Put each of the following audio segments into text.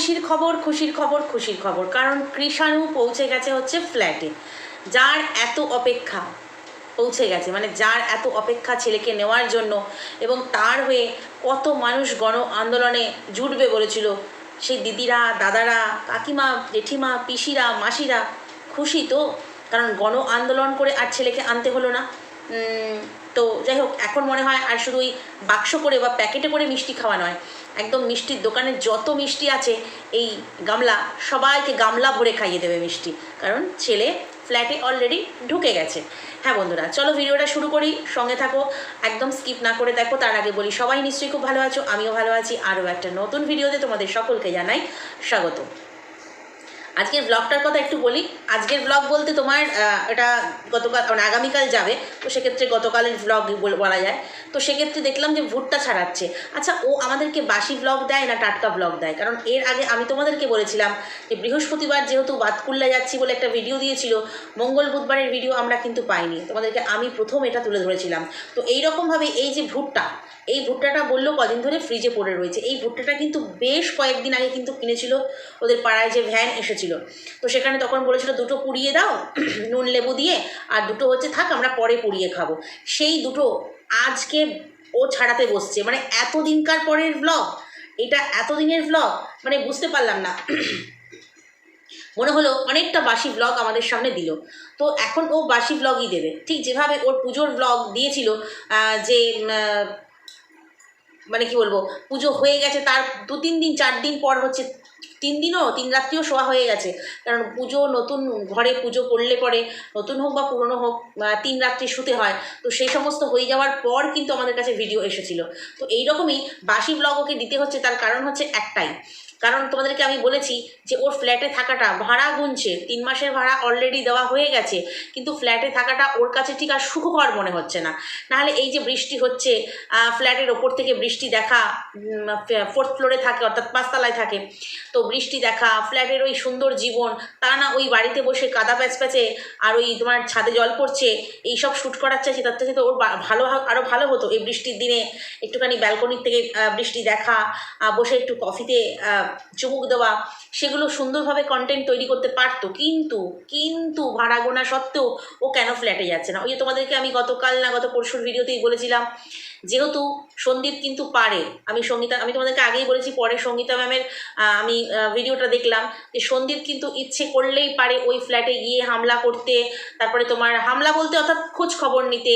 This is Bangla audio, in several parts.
খুশির খবর খুশির খবর খুশির খবর। কারণ কৃষাণু পৌঁছে গেছে হচ্ছে ফ্ল্যাটে যার এত অপেক্ষা পৌঁছে গেছে মানে যার এত অপেক্ষা ছেলেকে নেওয়ার জন্য এবং তার হয়ে কত মানুষ গণ আন্দোলনে জুটবে বলেছিল সেই দিদিরা, দাদারা, কাকিমা, জেঠিমা, পিসিরা, মাসিরা। খুশি তো, কারণ গণ আন্দোলন করে আর ছেলেকে আনতে হলো না। তো যাই হোক, এখন মনে হয় আর শুধু ওই বাক্স করে বা প্যাকেটে করে মিষ্টি খাওয়া নয়। একদম মিষ্টির দোকানে যত মিষ্টি আছে, এই গামলা, সবাইকে গামলা ভরে খাইয়ে দেবে মিষ্টি। কারণ ছেলে ফ্ল্যাটে অলরেডি ঢুকে গেছে। হ্যাঁ বন্ধুরা, চলো ভিডিওটা শুরু করি, সঙ্গে থাকো। একদম স্কিপ না করে দেখো, তার আগে বলি, সবাই নিশ্চয়ই খুব ভালো আছো, আমিও ভালো আছি। আরও একটা নতুন ভিডিওতে তোমাদের সকলকে জানাই স্বাগত। আজকের ব্লগটার কথা একটু বলি। আজকের ব্লগ বলতে তোমার এটা গতকাল মানে আগামীকাল যাবে, তো সেক্ষেত্রে গতকালের ব্লগ বলা যায়। তো সেক্ষেত্রে দেখলাম যে ভুট্টা ছাড়াচ্ছে। আচ্ছা ও আমাদেরকে বাসি ব্লগ দেয় না টাটকা ব্লগ দেয়? কারণ এর আগে আমি তোমাদেরকে বলেছিলাম যে বৃহস্পতিবার যেহেতু বাতকুল্লা যাচ্ছি বলে একটা ভিডিও দিয়েছিল, মঙ্গল বুধবারের ভিডিও আমরা কিন্তু পাইনি। তোমাদেরকে আমি প্রথম এটা তুলে ধরেছিলাম। তো এইরকমভাবে এই যে ভুট্টা এই ভুট্টাটা বলল কদিন ধরে ফ্রিজে পড়ে রয়েছে। এই ভুট্টাটা কিন্তু বেশ কয়েকদিন আগে কিন্তু কিনেছিল। ওদের পাড়ায় যে ভ্যান এসেছিল। তো সেখানে তখন বলেছিল, দুটো পুড়িয়ে দাও, নুন, লেবু দিয়ে, আর দুটো হচ্ছে থাক, আমরা পরে পুড়িয়ে খাব। সেই দুটো আজকে ও ছাড়াতে বসছে। মানে এতদিনকার পরের ব্লগ এটা এতদিনের ব্লগ মানে বুঝতে পারলাম না। মনে হলো অনেকটা বাসি ব্লগ আমাদের সামনে দিল। তো এখন ও বাসি ব্লগই দেবে। ঠিক যেভাবে ওর পুজোর ব্লগ দিয়েছিল যে মানে কি বলব, পুজো হয়ে গেছে, তার দু তিন দিন, চার দিন পর হচ্ছে, তিন দিনও, তিন রাত্রিও শোয়া হয়ে গেছে। কারণ পুজো নতুন, ঘরে পুজো করলে পরে নতুন হোক বা পুরনো হোক তিন রাত্রি শুতে হয়, তো সেই সমস্ত হয়ে যাওয়ার পর কিন্তু আমাদের কাছে ভিডিও এসেছিল। তো এইরকমই বাসি ব্লগ ওকে দিতে হচ্ছে, তার কারণ হচ্ছে একটাই। কারণ তোমাদেরকে আমি বলেছি যে ওর ফ্ল্যাটে থাকাটা ভাড়া গুনছে। তিন মাসের ভাড়া অলরেডি দেওয়া হয়ে গেছে, কিন্তু ফ্ল্যাটে থাকাটা ওর কাছে ঠিক আর সুখকর মনে হচ্ছে না। নাহলে এই যে বৃষ্টি হচ্ছে ফ্ল্যাটের ওপর থেকে বৃষ্টি দেখা ফোর্থ ফ্লোরে থাকে, অর্থাৎ পাঁচতলায় থাকে। তো বৃষ্টি দেখা ফ্ল্যাটের ওই সুন্দর জীবন, তা না ওই বাড়িতে বসে কাদা প্যাচ প্যাচে আর ওই তোমার ছাদে জল পড়ছে, এইসব শ্যুট করার চাইছে তার থেকে তো ওর ভালো আরও ভালো হতো। এই বৃষ্টির দিনে একটুখানি ব্যালকনির থেকে বৃষ্টি দেখা বসে একটু কফিতে চুমুক দেওয়া, সেগুলো সুন্দরভাবে কন্টেন্ট তৈরি করতে পারতো। কিন্তু কিন্তু ভাড়া গোনা সত্ত্বেও ও কেন ফ্ল্যাটে যাচ্ছে না? ওই যে তোমাদেরকে আমি গতকাল না গত পরশুর ভিডিওতেই বলেছিলাম, যেহেতু সন্দীপ কিন্তু পারে। আমি সঙ্গীতা, আমি তোমাদেরকে আগেই বলেছি, পরে সঙ্গীতা ম্যামের আমি ভিডিওটা দেখলাম যে সন্দীপ কিন্তু ইচ্ছে করলেই পারে ওই ফ্ল্যাটে গিয়ে হামলা করতে। তারপরে তোমার হামলা বলতে অর্থাৎ খোঁজ খবর নিতে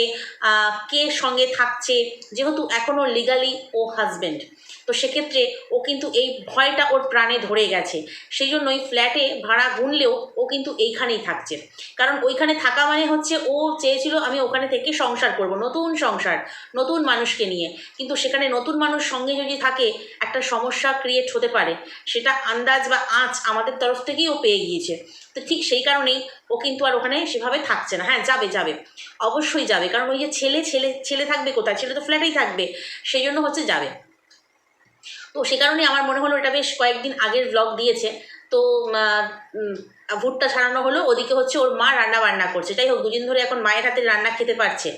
কে সঙ্গে থাকছে, যেহেতু এখনও লিগালি ও হাজব্যান্ড তো সেক্ষেত্রে ও কিন্তু এই ভয়টা ওর প্রাণে ধরে গেছে। সেই জন্য ওই ফ্ল্যাটে ভাড়া গুনলেও ও কিন্তু এইখানেই থাকছে। কারণ ওইখানে থাকা মানে হচ্ছে ও চেয়েছিল আমি ওখানে থেকে সংসার করব, নতুন সংসার, নতুন মানুষকে নিয়ে। কিন্তু সেখানে নতুন মানুষ সঙ্গে যদি থাকে, একটা সমস্যা ক্রিয়েট হতে পারে। সেটা আন্দাজ বা আঁচ আমাদের তরফ থেকেই ও পেয়ে গিয়েছে। তো ঠিক সেই কারণেই ও কিন্তু আর ওখানে সেভাবে থাকছে না। হ্যাঁ যাবে যাবে। অবশ্যই যাবে। কারণ ওই যে ছেলে ছেলে ছেলে থাকবে কোথায়? ছেলে তো ফ্ল্যাটেই থাকবে। সেই জন্য হচ্ছে যাবে। তো সে কারণে আমার মনে হলো এটা বেশ কয়েকদিন আগের ব্লগ দিয়েছে। তো ভুট্টা ছাড়ানো হলো, ওদিকে হচ্ছে ওর মা রান্না বান্না করছে। যাই হোক, দুদিন ধরে এখন মায়ের হাতে রান্না খেতে পারছে।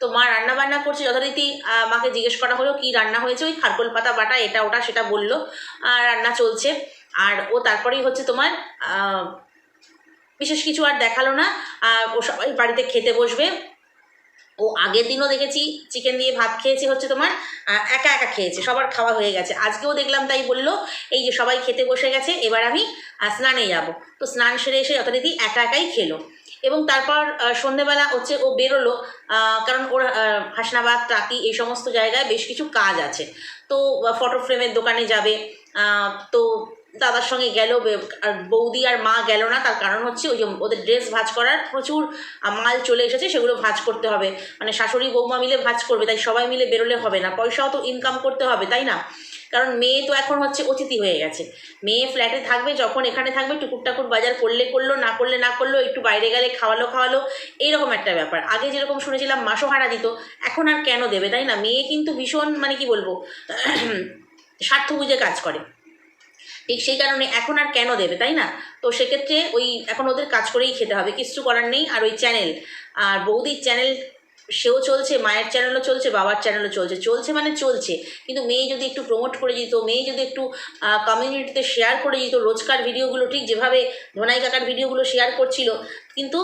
তো মা রান্না বান্না করছে, যথারীতি মাকে জিজ্ঞেস করা হলো কি রান্না হয়েছে, ওই খারকোল পাতা বাটা, এটা ওটা সেটা বলল আর রান্না চলছে। আর ও তারপরেই হচ্ছে তোমার বিশেষ কিছু আর দেখাল না। ও সবাই বাড়িতে খেতে বসবে। ও আগের দিনও দেখেছি চিকেন দিয়ে ভাত খেয়েছে হচ্ছে তোমার একা একা খেয়েছে, সবার খাওয়া হয়ে গেছে। আজকেও দেখলাম তাই বলল, এই যে সবাই খেতে বসে গেছে, এবার আমি স্নানে যাব। তো স্নান সেরে এসে যথারীতি একা একাই খেলো। এবং তারপর সন্ধেবেলা হচ্ছে ও বেরোলো কারণ ওর হাসনাবাদ টাকি এই সমস্ত জায়গায় বেশ কিছু কাজ আছে। তো ফটো ফ্রেমের দোকানে যাবে তো দাদার সঙ্গে গেল আর বৌদি আর মা গেল না, তার কারণ হচ্ছে ওই যে ওদের ড্রেস ভাঁজ করার প্রচুর মাল চলে এসেছে, সেগুলো ভাঁজ করতে হবে। মানে শাশুড়ি বৌমা মিলে ভাঁজ করবে, তাই সবাই মিলে বেরোলে হবে না, পয়সাও তো ইনকাম করতে হবে, তাই না? কারণ মেয়ে তো এখন হচ্ছে অতিথি হয়ে গেছে। মেয়ে ফ্ল্যাটে থাকবে, যখন এখানে থাকবে, টুকুর টাকুর বাজার করলে করল, না করলে না করল, একটু বাইরে গেলে খাওয়ালো খাওয়ালো এইরকম একটা ব্যাপার। আগে যেরকম শুনেছিলাম ভাড়া দিত, এখন আর কেন দেবে, তাই না? মেয়ে কিন্তু ভীষণ মানে কি বলব স্বার্থ বুঝে কাজ করে। ঠিক সেই কারণে এখন আর কেন দেবে, তাই না? তো সেক্ষেত্রে ওই, এখন ওদের কাজ করেই খেতে হবে, কিছু করার নেই। আর ওই চ্যানেল আর বৌদির চ্যানেল সেও চলছে, মায়ের চ্যানেলও চলছে, বাবার চ্যানেলও চলছে। চলছে মানে চলছে। কিন্তু মেয়ে যদি একটু প্রমোট করে দিত, মেয়ে যদি একটু কমিউনিটিতে শেয়ার করে দিত, রোজকার ভিডিওগুলো ঠিক যেভাবে ধোনাই কাকার ভিডিওগুলো শেয়ার করছিল, কিন্তু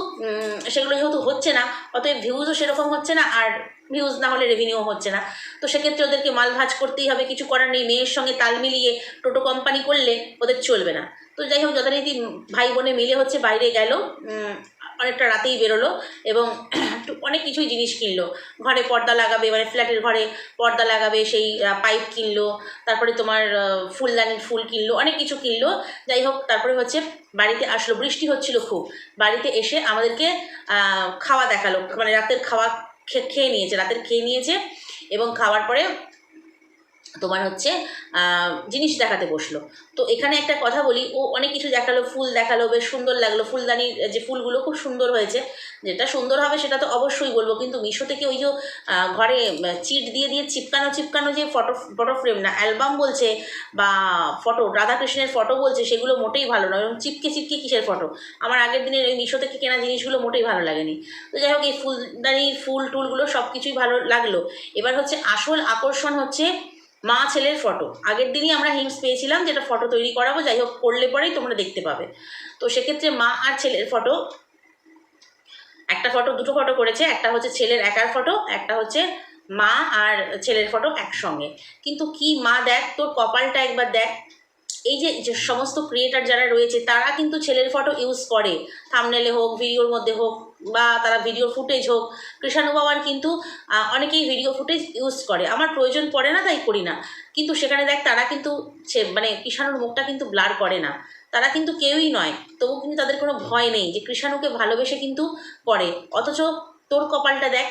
সেগুলো যেহেতু হচ্ছে না, অতএব ভিউজও সেরকম হচ্ছে না, আর ভিউজ না হলে রেভিনিউ হচ্ছে না। তো সেক্ষেত্রে ওদেরকে মাল ভাজ করতেই হবে, কিছু করার নেই। মেয়ের সঙ্গে তাল মিলিয়ে টোটো কোম্পানি করলে ওদের চলবে না। তো যাই হোক, যথারীতি ভাই বোনে মিলে হচ্ছে বাইরে গেল অনেকটা রাতেই বেরোলো এবং অনেক কিছুই জিনিস কিনলো। ঘরে পর্দা লাগাবে মানে ফ্ল্যাটের ঘরে পর্দা লাগাবে, সেই পাইপ কিনলো, তারপরে তোমার ফুলদানির ফুল কিনলো, অনেক কিছু কিনলো। যাই হোক তারপরে হচ্ছে বাড়িতে আসলো, বৃষ্টি হচ্ছিল খুব। বাড়িতে এসে আমাদেরকে খাওয়া দেখাল মানে রাতের খাওয়া খেয়ে নিয়েছে, রাতের খেয়ে নিয়েছে এবং খাওয়ার পরে তোমার হচ্ছে জিনিস দেখাতে বসল। তো এখানে একটা কথা বলি, ও অনেক কিছু দেখাল, ফুল দেখাল, বেশ সুন্দর লাগল। ফুলদানির যে ফুলগুলো খুব সুন্দর হয়েছে, যেটা সুন্দর হবে সেটা তো অবশ্যই বলব, কিন্তু মিশো থেকে ওই যে ঘরে চিট দিয়ে দিয়ে চিপকানো চিপকানো যে ফটো ফটো ফ্রেম না, অ্যালবাম বলছে বা ফটো, রাধাকৃষ্ণের ফটো বলছে, সেগুলো মোটেই ভালো নয় এবং চিপকে চিপকে কিসের ফটো? আমার আগের দিনের ওই মিশো থেকে কেনা জিনিসগুলো মোটেই ভালো লাগেনি। তো যাই হোক, এই ফুলদানির ফুল টুলগুলো সব কিছুই ভালো লাগল। এবার হচ্ছে আসল আকর্ষণ হচ্ছে মা ছেলের ফটো আগের দিনই আমরা হিমস পেয়েছিলাম যেটা ফটো তৈরি করাবো, যাই হোক, করলে পরেই তোমরা দেখতে পাবে। তো সেক্ষেত্রে মা আর ছেলের ফটো একটা ফটো দুটো ফটো করেছে, একটা হচ্ছে ছেলের একার ফটো একটা হচ্ছে মা আর ছেলের ফটো একসঙ্গে। কিন্তু কি মা দেখ, তোর কপালটা একবার দেখ। এই যে সমস্ত ক্রিয়েটার যারা রয়েছে, তারা কিন্তু ছেলের ফটো ইউজ করে। থামনেলে হোক ভিডিওর মধ্যে হোক বা তারা ভিডিও ফুটেজ হোক কৃষাণু বাবার কিন্তু অনেকেই ভিডিও ফুটেজ ইউজ করে। আমার প্রয়োজন পড়ে না, তাই করি না। কিন্তু সেখানে দেখ, তারা কিন্তু সে- মানে কৃষাণুর মুখটা কিন্তু ব্লার করে না। তারা কিন্তু কেউই নয়। তবু কিন্তু তাদের কোনো ভয় নেই যে কৃষাণুকে ভালোবেসে কিন্তু করে অথচ তোর কপালটা দেখ,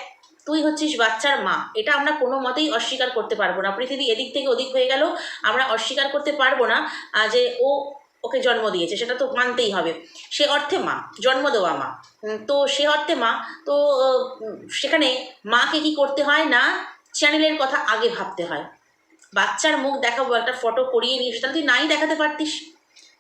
তুই হচ্ছিস বাচ্চার মা। এটা আমরা কোনো মতেই অস্বীকার করতে পারব না। পৃথিবী এদিক থেকে ওদিক হয়ে গেল আমরা অস্বীকার করতে পারব না যে ও ওকে জন্ম দিয়েছে, সেটা তো মানতেই হবে। সে অর্থে মা, জন্ম দেওয়া মা। তো সে অর্থে মা, তো সেখানে মাকে কি করতে হয় না? চ্যানেলের কথা আগে ভাবতে হয়। বাচ্চার মুখ দেখাবো, একটা ফটো করিয়ে নিয়ে তুই নাই দেখাতে পারতিস।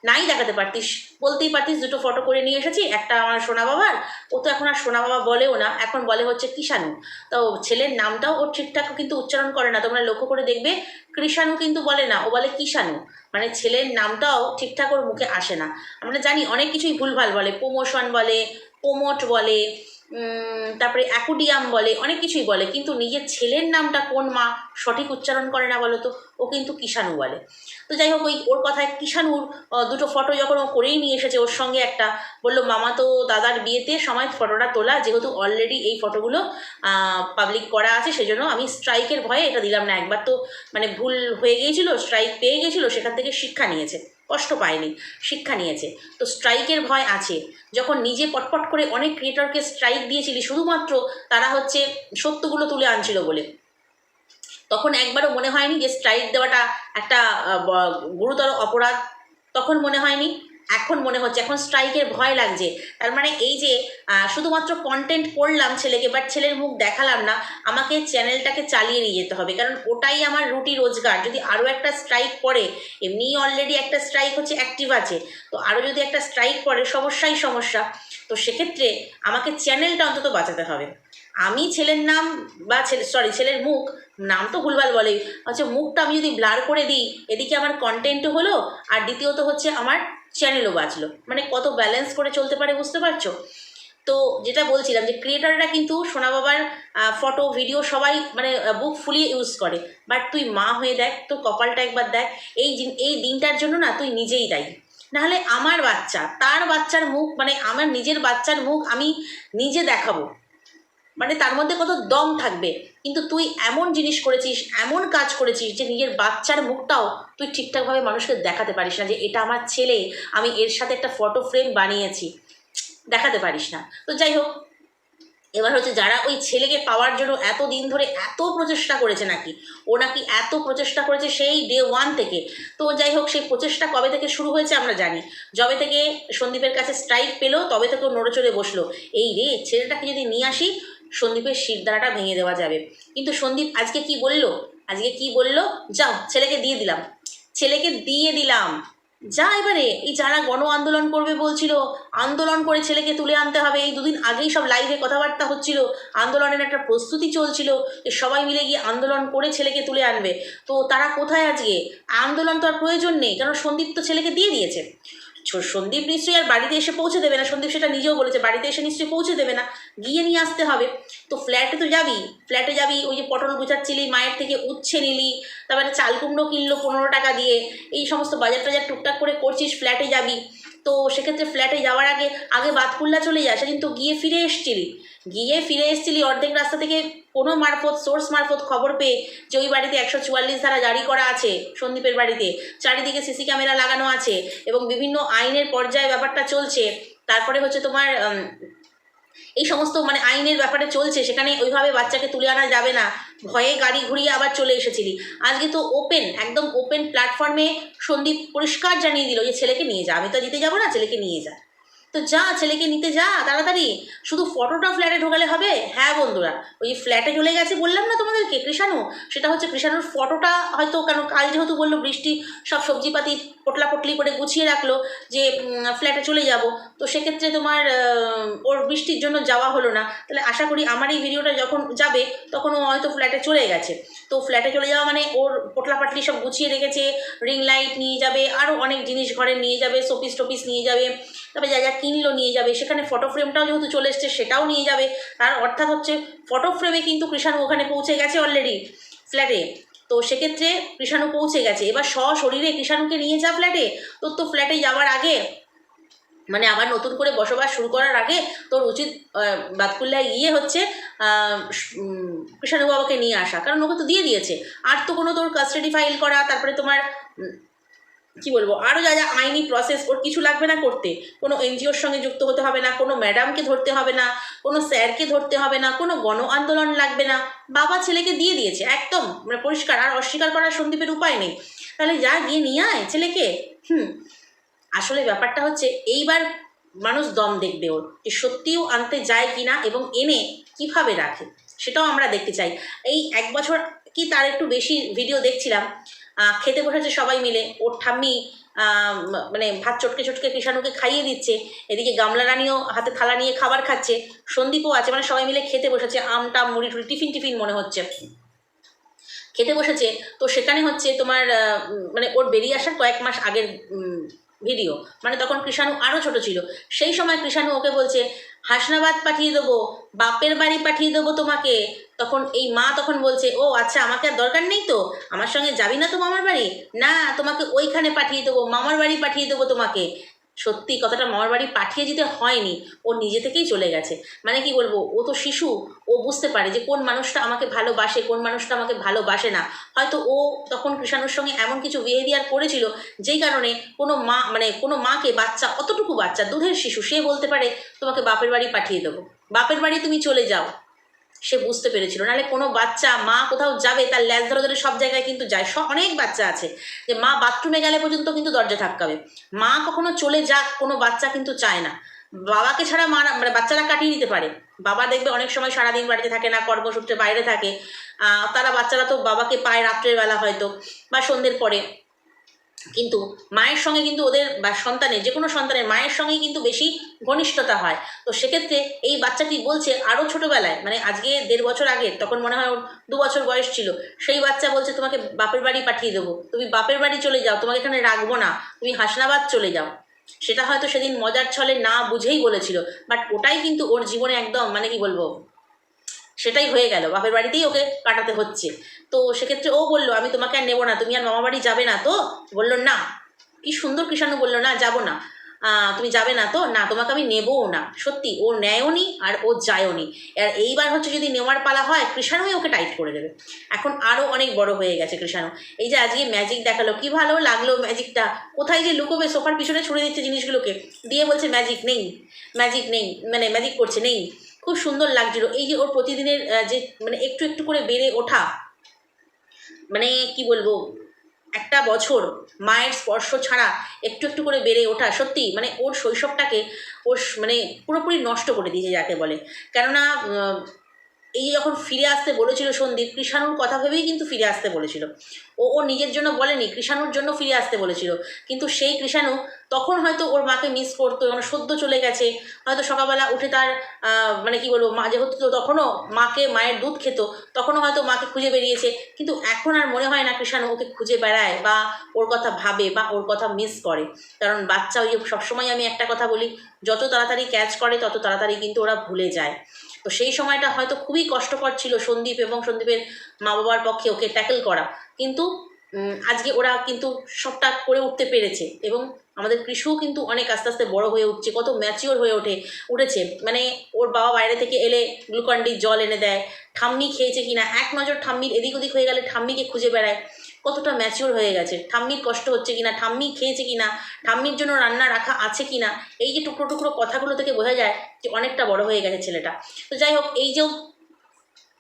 নাই দেখাতে পারতিস। বলতেই পারতিস দুটো ফটো করে নিয়ে এসেছি, একটা আমার সোনা বাবার, ও তো এখন আর সোনা বাবা বলেও না, এখন বলে হচ্ছে কিষাণু তো ছেলের নামটাও ও ঠিকঠাক কিন্তু উচ্চারণ করে না, তোমরা লক্ষ্য করে দেখবে কৃষাণু কিন্তু বলে না, ও বলে কিষাণু মানে ছেলের নামটাও ঠিকঠাক ওর মুখে আসে না। আমরা জানি অনেক কিছুই ভুলভাল বলে, প্রমোশন বলে, প্রমোট বলে তারপরে অ্যাকুডিয়াম বলে, অনেক কিছুই বলে, কিন্তু নিজের ছেলের নামটা কোন মা সঠিক উচ্চারণ করে না বলো তো ও কিন্তু কিষাণু বলে। তো যাই হোক, ওই ওর কথায় কিষাণুর দুটো ফটো যখন ও করেই নিয়ে এসেছে, ওর সঙ্গে একটা বলল, মামা তো দাদার বিয়েতে সময় ফটোটা তোলা, যেহেতু অলরেডি এই ফটোগুলো পাবলিক করা আছে, সেজন্য আমি স্ট্রাইকের ভয়ে এটা দিলাম না। একবার তো মানে ভুল হয়ে গিয়েছিল স্ট্রাইক পেয়ে গিয়েছিল, সেখান থেকে শিক্ষা নিয়েছে। কষ্ট পায়নি, শিক্ষা নিয়েছে। তো স্ট্রাইকের ভয় আছে। যখন নিজে পটপট করে অনেক ক্রিয়েটরকে স্ট্রাইক দিয়েছিলি, শুধুমাত্র তারা হচ্ছে সত্যগুলো তুলে আনছিল বলে। তখন একবারও মনে হয়নি যে স্ট্রাইক দেওয়াটা একটা গুরুতর অপরাধ। তখন মনে হয়নি এখন মনে হচ্ছে, এখন স্ট্রাইকের ভয় লাগছে। তার মানে এই যে শুধুমাত্র কন্টেন্ট করলাম ছেলেকে বাট ছেলের মুখ দেখালাম না, আমাকে চ্যানেলটাকে চালিয়ে নিয়ে যেতে হবে। কারণ ওটাই আমার রুটি রোজগার। যদি আরও একটা স্ট্রাইক পড়ে এমনিই অলরেডি একটা স্ট্রাইক হচ্ছে অ্যাক্টিভ আছে। তো আরও যদি একটা স্ট্রাইক পড়ে সমস্যাই সমস্যা। তো সেক্ষেত্রে আমাকে চ্যানেলটা অন্তত বাঁচাতে হবে। আমি ছেলের নাম বা ছেলে সরি ছেলের মুখ, নাম তো ভুলভাল বলে আচ্ছা মুখটা আমি যদি ব্লার করে দিই, এদিকে আমার কন্টেন্টও হলো, আর দ্বিতীয়ত হচ্ছে আমার চ্যানেলও বাঁচলো। মানে কত ব্যালেন্স করে চলতে পারে বুঝতে পারছ? তো যেটা বলছিলাম যে ক্রিয়েটাররা কিন্তু সোনা বাবার ফটো ভিডিও সবাই মানে বুক ফুলিয়ে ইউজ করে। বাট তুই মা হয়ে দেখ, তোর কপালটা একবার দেখ, এই এই দিনটার জন্য না তুই নিজেই দায়ী। নাহলে আমার বাচ্চা, তার বাচ্চার মুখ মানে আমার নিজের বাচ্চার মুখ আমি নিজে দেখাবো। মানে তার মধ্যে কত দম থাকবে। কিন্তু তুই এমন জিনিস করেছিস, এমন কাজ করেছিস যে নিজের বাচ্চার মুখটাও তুই ঠিকঠাকভাবে মানুষকে দেখাতে পারিস না যে এটা আমার ছেলে, আমি এর সাথে একটা ফটো ফ্রেম বানিয়েছি। দেখাতে পারিস না। তো যাই হোক, এবার হচ্ছে যারা ওই ছেলেকে পাওয়ার জন্য এত দিন ধরে এত প্রচেষ্টা করেছে নাকি, ও নাকি এত প্রচেষ্টা করেছে সেই ডে ওয়ান থেকে। তো যাই হোক, সেই প্রচেষ্টা কবে থেকে শুরু হয়েছে আমরা জানি। যবে থেকে সন্দীপের কাছে স্ট্রাইক পেল, তবে থেকে ও নড়ে চড়ে বসল। এই রে, ছেলেটাকে যদি নিয়ে আসি সন্দীপের শিরদাঁড়াটা ভেঙে দেওয়া যাবে। কিন্তু সন্দীপ আজকে কি বলল? আজকে কি বলল? যাও, ছেলেকে দিয়ে দিলাম। ছেলেকে দিয়ে দিলাম। যা এবারে, এই যারা গণ আন্দোলন করবে বলছিল, আন্দোলন করে ছেলেকে তুলে আনতে হবে। এই দুদিন আগেই সব লাইভে কথাবার্তা হচ্ছিল, আন্দোলনের একটা প্রস্তুতি চলছিল যে সবাই মিলে গিয়ে আন্দোলন করে ছেলেকে তুলে আনবে। তো তারা কোথায় আজকে? আন্দোলন তো আর প্রয়োজন নেই কারণ সন্দীপ তো ছেলেকে দিয়ে দিয়েছে। সন্দীপ নিশ্চয়ই আর বাড়িতে এসে পৌঁছে দেবে না। সন্দীপ সেটা নিজেও বলেছে, বাড়িতে এসে নিশ্চয়ই পৌঁছে দেবে না। গিয়ে নিয়ে আসতে হবে। তো ফ্ল্যাটে তো যাবি। ফ্ল্যাটে যাবি, ওই যে পটল গুছাচ্ছিলি, মায়ের থেকে উচ্ছে নিলি, তারপরে চাল কুমড়ো কিনলো পনেরো টাকা দিয়ে। এই সমস্ত বাজার টাজার টুকটাক করে করছিস ফ্ল্যাটে যাবি। তো সেক্ষেত্রে ফ্ল্যাটে যাওয়ার আগে আগে বাতকুল্লা চলে যাস কিন্তু গিয়ে ফিরে এসছিলি। গিয়ে ফিরে এসেছিলি অর্ধেক রাস্তা থেকে কোনো মারফত সোর্স মারফত খবর পেয়ে যে ওই বাড়িতে একশো চুয়াল্লিশ ধারা জারি করা আছে সন্দীপের বাড়িতে। চারিদিকে সিসি ক্যামেরা লাগানো আছে এবং বিভিন্ন আইনের পর্যায়ে ব্যাপারটা চলছে। তারপরে হচ্ছে তোমার এই সমস্ত মানে আইনের ব্যাপারে চলছে। সেখানে ওইভাবে বাচ্চাকে তুলে আনা যাবে না। ভয়ে গাড়ি ঘুরিয়ে আবার চলে এসেছিলি। আজকে তো ওপেন একদম ওপেন প্ল্যাটফর্মে সন্দীপ পরিষ্কার জানিয়ে দিল যে ছেলেকে নিয়ে যা। আমি তো দিতে যাব না, ছেলেকে নিয়ে যা। তো যা, ছেলেকে নিতে যা, তাড়াতাড়ি। শুধু ফটোটা ফ্ল্যাটে ঢোকালে হবে? হ্যাঁ বন্ধুরা, ওই ফ্ল্যাটে চলে গেছে বললাম না তোমাদেরকে কৃষাণু সেটা হচ্ছে কৃষাণুর ফটোটা হয়তো কেন, কাল যেহেতু বলল বৃষ্টি, সব সবজিপাতি পটলা পটলি করে গুছিয়ে রাখল যে ফ্ল্যাটে চলে যাব। তো সেক্ষেত্রে তোমার ওর বৃষ্টির জন্য যাওয়া হলো না। তাহলে আশা করি আমার এই ভিডিওটা যখন যাবে, তখন ও হয়তো ফ্ল্যাটে চলে গেছে। তো ফ্ল্যাটে চলে যাওয়া মানে ওর পোটলা পাটলি সব গুছিয়ে রেখেছে রিং লাইট নিয়ে যাবে আরও অনেক জিনিস ঘরে নিয়ে যাবে শোপিস টোপিস নিয়ে যাবে। তারপরে যা যা কিনলো নিয়ে যাবে। সেখানে ফটো ফ্রেমটাও যেহেতু চলে এসছে, সেটাও নিয়ে যাবে। তার অর্থাৎ হচ্ছে ফটো ফ্রেমে কিন্তু কৃষাণু ওখানে পৌঁছে গেছে অলরেডি ফ্ল্যাটে তো সেক্ষেত্রে কৃষাণু পৌঁছে গেছে। এবার সশরীরে কৃষাণুকে নিয়ে যা ফ্ল্যাটে তোর তো ফ্ল্যাটে যাওয়ার আগে মানে আবার নতুন করে বসবাস শুরু করার আগে তোর উচিত বাতকুল্লায় গিয়ে হচ্ছে কৃষাণু বাবাকে নিয়ে আসা। কারণ ওকে তো দিয়ে দিয়েছে। আর তো কোনো তোর কাস্টাডি ফাইল করা, তারপরে তোমার কি বলব? আরও যা যা আইনি প্রসেস ওর কিছু লাগবে না করতে। কোনো এনজিওর সঙ্গে যুক্ত হতে হবে না, কোনো ম্যাডামকে ধরতে হবে না, কোনো স্যারকে ধরতে হবে না, কোনো গণ আন্দোলন লাগবে না। বাবা ছেলেকে দিয়ে দিয়েছে, একদম। মানে পরিষ্কার, আর অস্বীকার করার সন্দীপের উপায় নেই। তাহলে যা গিয়ে নিয়ে আয় ছেলেকে। হুম। আসলে ব্যাপারটা হচ্ছে, এইবার মানুষ দম দেখবে ওর যে সত্যিও আনতে যায় কিনা এবং এনে কীভাবে রাখে, সেটাও আমরা দেখতে চাই। এই এক বছর কি তার একটু বেশি ভিডিও দেখছিলাম? খেতে বসেছে সবাই মিলে। ওর ঠাম্মি মানে ভাত চটকে চটকে কৃষাণুকে খাইয়ে দিচ্ছে। এদিকে গামলা রানিও হাতে থালা নিয়ে খাবার খাচ্ছে। সন্দীপও আছে মানে সবাই মিলে খেতে বসেছে। আমটা মুড়ি টুড়ি টিফিন টিফিন মনে হচ্ছে। খেতে বসেছে। তো সেখানে হচ্ছে তোমার মানে ওর বেরিয়ে আসার কয়েক মাস আগের ভিডিও মানে তখন কৃষাণু আরও ছোট ছিল। সেই সময় কৃষাণু ওকে বলছে হাসনাবাদ পাঠিয়ে দেবো, বাপের বাড়ি পাঠিয়ে দেবো তোমাকে। তখন এই মা তখন বলছে, ও আচ্ছা আমাকে আর দরকার নেই তো? আমার সঙ্গে যাবি না তো মামার বাড়ি? না, তোমাকে ওইখানে পাঠিয়ে দেবো, মামার বাড়ি পাঠিয়ে দেবো তোমাকে। সত্যি কথাটা মামার বাড়ি পাঠিয়ে দিতে হয়নি। ও নিজে থেকেই চলে গেছে। মানে কি বলব, ও তো শিশু, ও বুঝতে পারে যে কোন মানুষটা আমাকে ভালোবাসে, কোন মানুষটা আমাকে ভালোবাসে না। হয়তো ও তখন কৃষাণুর সঙ্গে এমন কিছু বিহেভিয়ার করেছিল, যেই কারণে কোনো মা মানে কোনো মাকে বাচ্চা, অতটুকু বাচ্চা, দুধের শিশু, সে বলতে পারে, তোমাকে বাপের বাড়ি পাঠিয়ে দেবো। বাপের বাড়ি তুমি চলে যাও। সে বুঝতে পেরেছিল। নাহলে কোনো বাচ্চা, মা কোথাও যাবে, তার ল্যাজ ধরে ধরে সব জায়গায় কিন্তু যায়। সব অনেক বাচ্চা আছে যে মা বাথরুমে গেলে পর্যন্ত কিন্তু দরজা ধাক্কাবে মা কখনো চলে যাক কোনো বাচ্চা কিন্তু চায় না। বাবাকে ছাড়া মা মানে বাচ্চারা কাটিয়ে নিতে পারে। বাবা দেখবে অনেক সময় সারাদিন বাড়িতে থাকে না, কর্মসূত্রে বাইরে থাকে। তারা বাচ্চারা তো বাবাকে পায় রাত্রের বেলা হয়তো বা সন্ধ্যের পরে। কিন্তু মায়ের সঙ্গে কিন্তু ওদের বা সন্তানের, যে কোনো সন্তানের মায়ের সঙ্গেই কিন্তু বেশি ঘনিষ্ঠতা হয়। তো সেক্ষেত্রে এই বাচ্চাটি বলছে আরও ছোটোবেলায় মানে আজকে দেড় বছর আগে, তখন মনে হয় ওর দু বছর বয়স ছিল, সেই বাচ্চা বলছে, তোমাকে বাপের বাড়ি পাঠিয়ে দেবো। তুমি বাপের বাড়ি চলে যাও, তোমাকে এখানে রাখব না। তুমি হাসনাবাদ চলে যাও। সেটা হয়তো সেদিন মজার ছলে না বুঝেই বলেছিল, বাট ওটাই কিন্তু ওর জীবনে একদম মানে কি বলব সেটাই হয়ে গেল। বাপের বাড়িতেই ওকে কাটাতে হচ্ছে। তো সেক্ষেত্রে ও বলল, আমি তোমাকে আর নেব না, তুমি আর মামা বাড়ি যাবে না তো? বলল, না। কি সুন্দর কৃষাণু বলল, না, যাব না। তুমি যাবে না তো? না, তোমাকে আমি নেবও না। সত্যি, ও নেয়ও নি আর ও যায়ও নি। আর এইবার হচ্ছে যদি নেওয়ার পালা হয়, কৃষাণুই ওকে টাইট করে দেবে। এখন আরও অনেক বড় হয়ে গেছে কৃষাণু। এই যে আজকে ম্যাজিক দেখাল, কি ভালো লাগল ম্যাজিকটা কোথায় যে লুকোবে, সোফার পিছনে ছুড়ে দিচ্ছে জিনিসগুলোকে। দিয়ে বলছে ম্যাজিক নেই ম্যাজিক নেই মানে ম্যাজিক করছে, নেই। খুব সুন্দর লাগছিল। এই যে ওর প্রতিদিনের যে মানে একটু একটু করে বেড়ে ওঠা মানে কি বলব, একটা বছর মায়ের স্পর্শ ছাড়া একটু একটু করে বেড়ে ওঠা, সত্যি মানে ওর শৈশবটাকে ওর মানে পুরোপুরি নষ্ট করে দিয়েছে যাকে বলে। কেননা এই যখন ফিরে আসতে বলেছিল সন্দীপ, কৃষাণুর কথা ভেবেই কিন্তু ফিরে আসতে বলেছিল। ও ও নিজের জন্য বলেনি, কৃষাণুর জন্য ফিরে আসতে বলেছিল। কিন্তু সেই কৃষাণু তখন হয়তো ওর মাকে মিস করতো যখন সদ্য চলে গেছে। হয়তো সকালবেলা উঠে তার মানে কি বলব, মা যেহেতু তখনও মাকে মায়ের দুধ খেত, তখনও হয়তো মাকে খুঁজে বেরিয়েছে। কিন্তু এখন আর মনে হয় না কৃষাণু ওকে খুঁজে বেড়ায় বা ওর কথা ভাবে বা ওর কথা মিস করে। কারণ বাচ্চা ওই সবসময় আমি একটা কথা বলি, যত তাড়াতাড়ি ক্যাচ করে, তত তাড়াতাড়ি কিন্তু ওরা ভুলে যায়। তো সেই সময়টা হয়তো খুবই কষ্টকর ছিল সন্দীপ এবং সন্দীপের মা বাবার পক্ষে ওকে ট্যাকেল করা। কিন্তু আজকে ওরা কিন্তু সবটা করে উঠতে পেরেছে এবং আমাদের কৃষিও কিন্তু অনেক আস্তে আস্তে বড় হয়ে উঠছে, কত ম্যাচিওর হয়ে ওঠে, উঠেছে। মানে ওর বাবা বাইরে থেকে এলে গ্লুকন্ডির জল এনে দেয়, ঠাম্মি খেয়েছে কিনা, এক নজর ঠাম্মির এদিক ওদিক হয়ে গেলে ঠাম্মিকে খুঁজে বেড়ায়। কতটা ম্যাচিওর হয়ে গেছে। ঠাম্মির কষ্ট হচ্ছে কিনা, ঠাম্মি খেয়েছে কিনা, ঠাম্মির জন্য রান্না রাখা আছে কিনা, এই যে টুকরো টুকরো কথাগুলো থেকে বোঝা যায় যে অনেকটা বড় হয়ে গেছে ছেলেটা। তো যাই হোক, এই যে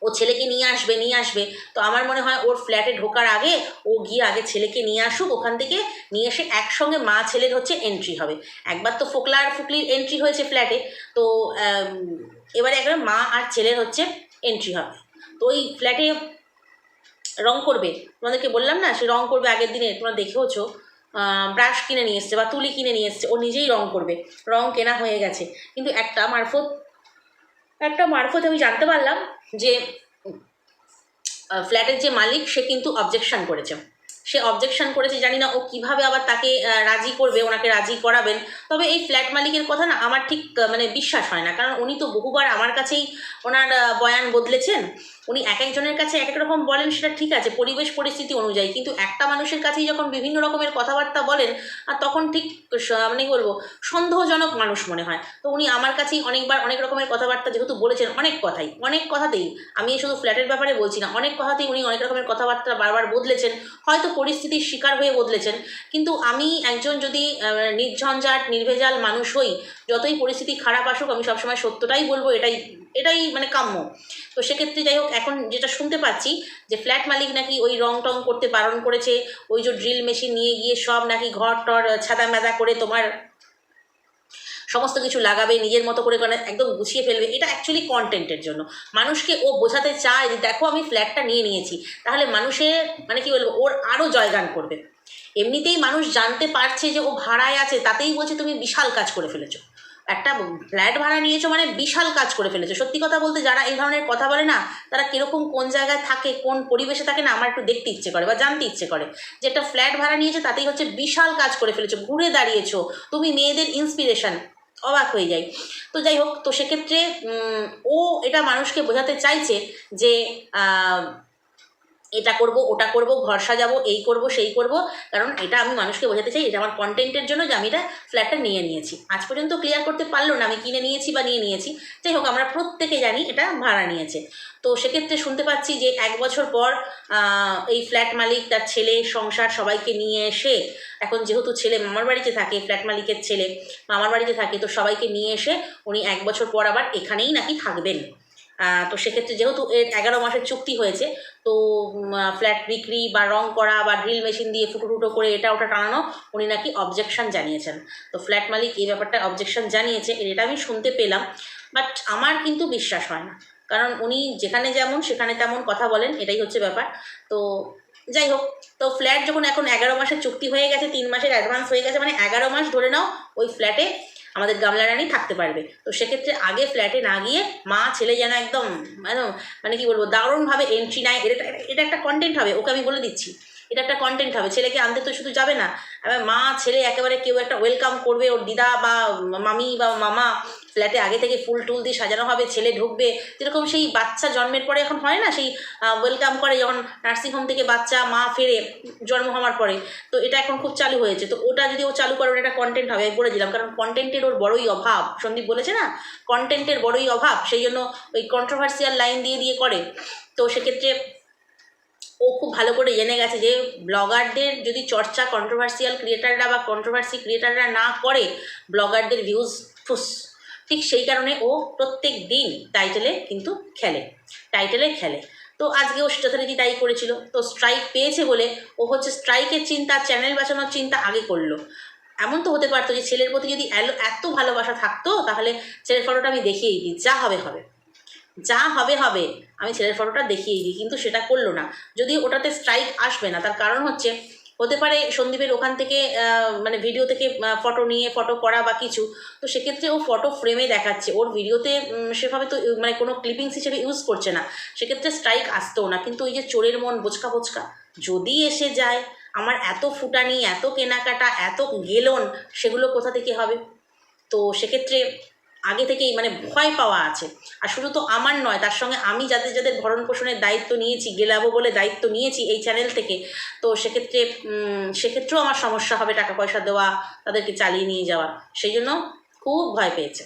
ও ছেলেকে নিয়ে আসবে নিয়ে আসবে, তো আমার মনে হয় ওর ফ্ল্যাটে ঢোকার আগে ও গিয়ে আগে ছেলেকে নিয়ে আসুক, ওখান থেকে নিয়ে এসে একসঙ্গে মা ছেলের হচ্ছে এন্ট্রি হবে। একবার তো ফোকলা আর ফুকলির এন্ট্রি হয়েছে ফ্ল্যাটে তো এবারে একবার মা আর ছেলের হচ্ছে এন্ট্রি হবে। তো ওই ফ্ল্যাটে রং করবে। তোমাদেরকে বললাম না, সে রং করবে আগের দিনে, তোমরা দেখেওছ। ব্রাশ কিনে নিয়ে এসছে বা তুলি কিনে নিয়ে এসছে, ও নিজেই রং করবে। রং কেনা হয়ে গেছে। কিন্তু একটা মারফত একটা মারফত আমি জানতে পারলাম যে ফ্ল্যাটের যে মালিক, সে কিন্তু অবজেকশান করেছে। সে অবজেকশন করেছে, জানি না ও কীভাবে আবার তাকে রাজি করবে, ওনাকে রাজি করাবেন। তবে এই ফ্ল্যাট মালিকের কথা না আমার ঠিক মানে বিশ্বাস হয় না। কারণ উনি তো বহুবার আমার কাছেই ওনার বয়ান বদলেছেন। উনি এক একজনের কাছে এক এক রকম বলেন, সেটা ঠিক আছে, পরিবেশ পরিস্থিতি অনুযায়ী। কিন্তু একটা মানুষের কাছেই যখন বিভিন্ন রকমের কথাবার্তা বলেন, আর তখন ঠিক মানে বলব, সন্দেহজনক মানুষ মনে হয়। তো উনি আমার কাছেই অনেকবার অনেক রকমের কথাবার্তা যেহেতু বলেছেন, অনেক কথাই, অনেক কথাতেই, আমি শুধু ফ্ল্যাটের ব্যাপারে বলছি না, অনেক কথাতেই উনি অনেক রকমের কথাবার্তা বারবার বদলেছেন। হয়তো পরিস্থিতির শিকার হয়ে বদলেছেন। কিন্তু আমি একজন যদি নির্ঝঞ্ঝাট, নির্ভেজাল মানুষ হই, যতই পরিস্থিতি খারাপ আসুক, আমি সবসময় সত্যটাই বলব, এটাই এটাই মানে কাম্য। তো সেক্ষেত্রে যাই হোক, এখন যেটা শুনতে পাচ্ছি, যে ফ্ল্যাট মালিক নাকি ওই রং টং করতে বারণ করেছে, ওই যে ড্রিল মেশিন নিয়ে গিয়ে সব নাকি ঘর টর ছাদা মেদা করে তোমার সমস্ত কিছু লাগাবে, নিজের মতো করে একদম গুছিয়ে ফেলবে, এটা অ্যাকচুয়ালি কন্টেন্টের জন্য। মানুষকে ও বোঝাতে চায় যে, দেখো, আমি ফ্ল্যাটটা নিয়ে নিয়েছি। তাহলে মানুষের মানে কি বলব, ওর আরও জয়গান করবে। এমনিতেই মানুষ জানতে পারছে যে, ও ভাড়ায় আছে, তাতেই বলছে, তুমি বিশাল কাজ করে ফেলেছো। একটা ফ্ল্যাট ভাড়া নিয়েছো মানে বিশাল কাজ করে ফেলেছো। সত্যি কথা বলতে যারা এই ধরনের কথা বলে না, তারা কীরকম, কোন জায়গায় থাকে, কোন পরিবেশে থাকে না, আমার একটু দেখতে ইচ্ছে করে বা জানতে ইচ্ছে করে। যে একটা ফ্ল্যাট ভাড়া নিয়েছে, তাতেই হচ্ছে বিশাল কাজ করে ফেলেছো। ঘুরে দাঁড়িয়েছো। তুমি মেয়েদের ইন্সপিরেশন অবাক হয়ে যায় তো যাই হোক তো সেক্ষেত্রে ও এটা মানুষকে বোঝাতে চাইছে যে এটা করব, ওটা করব, ঘর সাজাবো, এই করব, সেই করব। কারণ এটা আমি মানুষকে বোঝাতে চাই, এটা আমার কন্টেন্টের জন্য যে আমি এটা ফ্ল্যাটটা নিয়ে নিয়েছি। আজ পর্যন্ত ক্লিয়ার করতে পারল না, আমি কিনে নিয়েছি বা নিয়ে নিয়েছি। যাই হোক, আমরা প্রত্যেকে জানি এটা ভাড়া নিয়েছে। তো সেক্ষেত্রে শুনতে পাচ্ছি যে এক বছর পর এই ফ্ল্যাট মালিক তার ছেলে, সংসার সবাইকে নিয়ে এসে, এখন যেহেতু ছেলে মামার বাড়িতে থাকে ফ্ল্যাট মালিকের ছেলে মামার বাড়িতে থাকে, তো সবাইকে নিয়ে এসে উনি এক বছর পর আবার এখানেই নাকি থাকবেন। তো সেক্ষেত্রে যেহেতু এর এগারো মাসের চুক্তি হয়েছে, তো ফ্ল্যাট বিক্রি বা রং করা বা ড্রিল মেশিন দিয়ে ফুটো ফুটো করে এটা ওটা টানানো, উনি নাকি অবজেকশন জানিয়েছেন। তো ফ্ল্যাট মালিক এই ব্যাপারটা অবজেকশন জানিয়েছে এটা আমি শুনতে পেলাম বাট আমার কিন্তু বিশ্বাস হয় না। কারণ উনি যেখানে যেমন, সেখানে তেমন কথা বলেন, এটাই হচ্ছে ব্যাপার। তো, যাই হোক, তো ফ্ল্যাট যখন এখন এগারো মাসের চুক্তি হয়ে গেছে, তিন মাসের অ্যাডভান্স হয়ে গেছে মানে এগারো মাস ধরে নাও ওই ফ্ল্যাটে আমাদের গামলা রানী থাকতে পারবে। তো সেক্ষেত্রে আগে ফ্ল্যাটে না গিয়ে মা, ছেলে যেন একদম মানে মানে কি বলব, দারুণভাবে এন্ট্রি নেয়। এটা এটা একটা কন্টেন্ট হবে, ওকে আমি বলে দিচ্ছি। এটা একটা কন্টেন্ট হবে। ছেলেকে আনতে তো শুধু যাবে না। এবার মা, ছেলে একেবারে কেউ একটা ওয়েলকাম করবে, ওর দিদা বা মামি বা মামা ফ্ল্যাটে আগে থেকে ফুল টুল দিয়ে সাজানো হবে, ছেলে ঢুকবে। যেরকম সেই বাচ্চা জন্মের পরে এখন হয় না, সেই ওয়েলকাম করে যখন নার্সিংহোম থেকে বাচ্চা, মা ফেরে, জন্ম হওয়ার পরে। তো এটা এখন খুব চালু হয়েছে। তো ওটা যদি ও চালু করে ওটা একটা কন্টেন্ট হবে, আমি দিলাম কারণ কন্টেন্টের ওর বড়ই অভাব। সন্দীপ বলেছে না কন্টেন্টের বড়ই অভাব। সেই জন্য ওই কন্ট্রোভার্সিয়াল লাইন দিয়ে দিয়ে করে। তো সেক্ষেত্রে ও খুব ভালো করে জেনে গেছে যে ব্লগারদের যদি চর্চা কন্ট্রোভার্সিয়াল ক্রিয়েটাররা বা কন্ট্রোভার্সি ক্রিয়েটাররা না করে ব্লগারদের ভিউজ ফুস। ঠিক সেই কারণে ও প্রত্যেক দিন টাইটেলে কিন্তু খেলে টাইটেলে খেলে। তো আজকে ও যথারীতি তাই করেছিল। তো স্ট্রাইক পেয়েছে বলে ও হচ্ছে স্ট্রাইকের চিন্তা চ্যানেল বাঁচানোর চিন্তা আগে করল। এমন তো হতে পারতো যে ছেলের প্রতি যদি এত ভালোবাসা থাকতো, তাহলে ছেলের ফটোটা আমি দেখিয়েই দিই। যা হবে হবে। যা হবে হবে। আমি ছেলের ফটোটা দেখিয়ে দিই, কিন্তু সেটা করল না। যদি ওটাতে স্ট্রাইক আসবে না, তার কারণ হচ্ছে, হতে পারে সন্দীপের ওখান থেকে মানে ভিডিও থেকে ফটো নিয়ে ফটো করা বা কিছু, তো সেক্ষেত্রে ও ফটো ফ্রেমে দেখাচ্ছে। ওর ভিডিওতে সেভাবে তো মানে কোনো ক্লিপিংস হিসেবে ইউজ করছে না। সেক্ষেত্রে স্ট্রাইক আসতেও না। কিন্তু ওই যে চোরের মন বোচকা বোচকা, যদি এসে যায়, আমার এত ফুটানি, এত কেনাকাটা, এত গেলন, সেগুলো কোথা থেকে হবে? তো সেক্ষেত্রে আগে থেকেই মানে ভয় পাওয়া আছে। আর শুধু তো আমার নয়, তার সঙ্গে আমি যাদের যাদের ভরণ পোষণের দায়িত্ব নিয়েছি, গেলাবো বলে দায়িত্ব নিয়েছি এই চ্যানেল থেকে, তো সেক্ষেত্রে সেক্ষেত্রেও আমার সমস্যা হবে টাকা পয়সা দেওয়া, তাদেরকে চালিয়ে নিয়ে যাওয়া। সেই জন্য খুব ভয় পেয়েছে।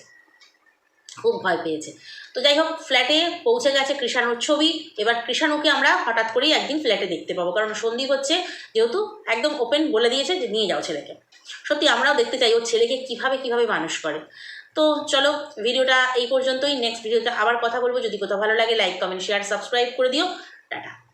খুব ভয় পেয়েছে। তো যাই হোক ফ্ল্যাটে পৌঁছে গেছে কৃষাণুর ছবি। এবার কৃষাণুকে আমরা হঠাৎ করেই একদিন ফ্ল্যাটে দেখতে পাবো। কারণ সন্দীপ হচ্ছে যেহেতু একদম ওপেন বলে দিয়েছে যে, নিয়ে যাও ছেলেকে। সত্যি আমরাও দেখতে চাই, ওর ছেলেকে কীভাবে কীভাবে মানুষ করে। তো চলো ভিডিওটা এই পর্যন্তই। নেক্সট ভিডিওতে আবার কথা বলব। যদি কোথাও ভালো লাগে লাইক কমেন্ট শেয়ার সাবস্ক্রাইব করে দিও। টাটা।